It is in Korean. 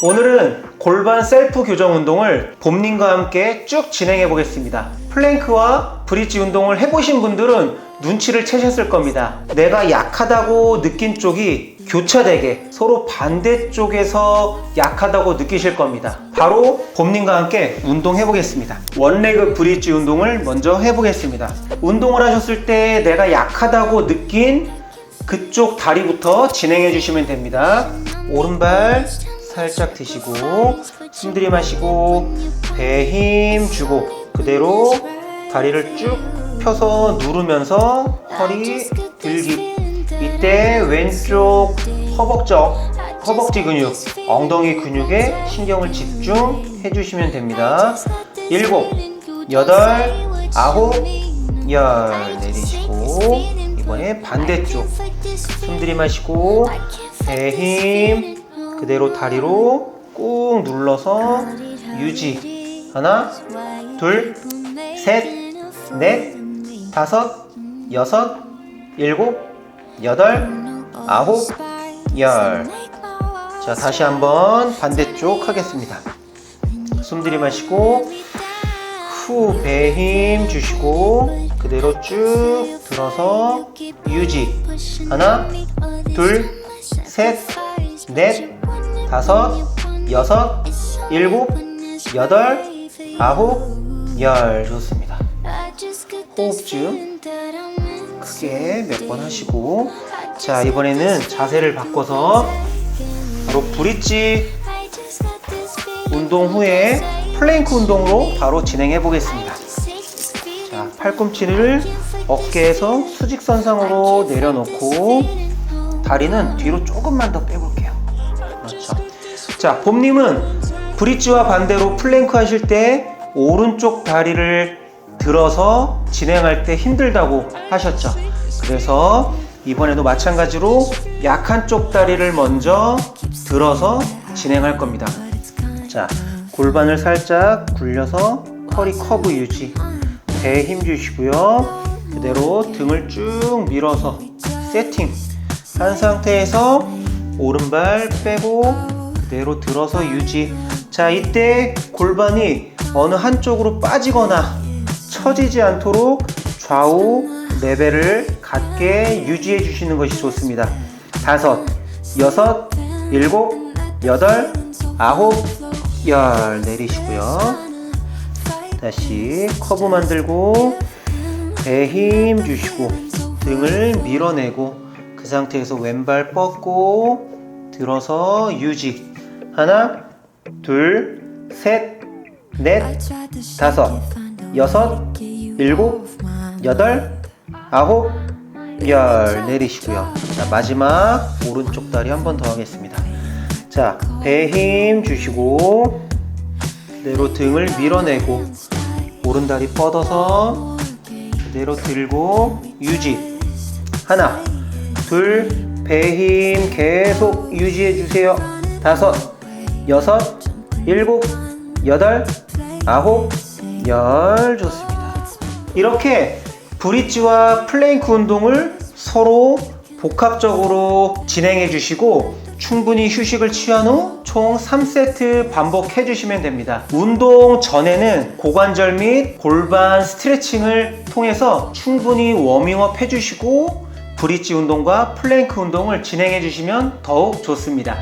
오늘은 골반 셀프 교정 운동을 봄님과 함께 쭉 진행해 보겠습니다. 플랭크와 브릿지 운동을 해보신 분들은 눈치를 채셨을 겁니다. 내가 약하다고 느낀 쪽이 교차되게 서로 반대쪽에서 약하다고 느끼실 겁니다. 바로 봄님과 함께 운동해 보겠습니다. 원레그 브릿지 운동을 먼저 해보겠습니다. 운동을 하셨을 때 내가 약하다고 느낀 그쪽 다리부터 진행해 주시면 됩니다. 오른발 살짝 드시고 숨 들이마시고 배힘 주고 그대로 다리를 쭉 펴서 누르면서 허리 들기. 이때 왼쪽 허벅적 허벅지 근육 엉덩이 근육에 신경을 집중해 주시면 됩니다. 일곱 여덟 아홉 열. 내리시고 이번에 반대쪽. 숨 들이마시고 배힘 그대로 다리로 꾹 눌러서 유지. 하나 둘 셋 넷 다섯 여섯 일곱 여덟 아홉 열 자 다시 한번 반대쪽 하겠습니다. 숨 들이마시고 후배힘 주시고 그대로 쭉 들어서 유지. 하나 둘 셋 넷 다섯 여섯 일곱 여덟 아홉 열. 좋습니다. 호흡 좀 크게 몇 번 하시고 자 이번에는 자세를 바꿔서 바로 브릿지 운동 후에 플랭크 운동으로 바로 진행해 보겠습니다. 자 팔꿈치를 어깨에서 수직선상으로 내려놓고 다리는 뒤로 조금만 더 빼볼게요 그렇죠. 자 봄님은 브릿지와 반대로 플랭크 하실 때 오른쪽 다리를 들어서 진행할 때 힘들다고 하셨죠. 그래서 이번에도 마찬가지로 약한 쪽 다리를 먼저 들어서 진행할 겁니다. 자 골반을 살짝 굴려서 허리 커브 유지. 배에 힘 주시고요. 그대로 등을 쭉 밀어서 세팅. 한 상태에서 오른발 빼고 그대로 들어서 유지. 자 이때 골반이 어느 한쪽으로 빠지거나 처지지 않도록 좌우 레벨을 같게 유지해 주시는 것이 좋습니다. 다섯 여섯 일곱 여덟 아홉 열 내리시고요. 다시 커브 만들고 배 힘 주시고 등을 밀어내고 그 상태에서 왼발 뻗고 들어서 유지. 하나 둘 셋 넷 다섯 여섯 일곱 여덟 아홉 열. 내리시고요. 자 마지막 오른쪽 다리 한 번 더 하겠습니다. 자배힘 주시고 그대로 등을 밀어내고 오른 다리 뻗어서 그대로 들고 유지. 하나 둘 배 힘 계속 유지해 주세요. 다섯 여섯 일곱 여덟 아홉 열. 좋습니다. 이렇게 브릿지와 플랭크 운동을 서로 복합적으로 진행해 주시고 충분히 휴식을 취한 후 총 3세트 반복해 주시면 됩니다. 운동 전에는 고관절 및 골반 스트레칭을 통해서 충분히 워밍업 해 주시고 브릿지 운동과 플랭크 운동을 진행해 주시면 더욱 좋습니다.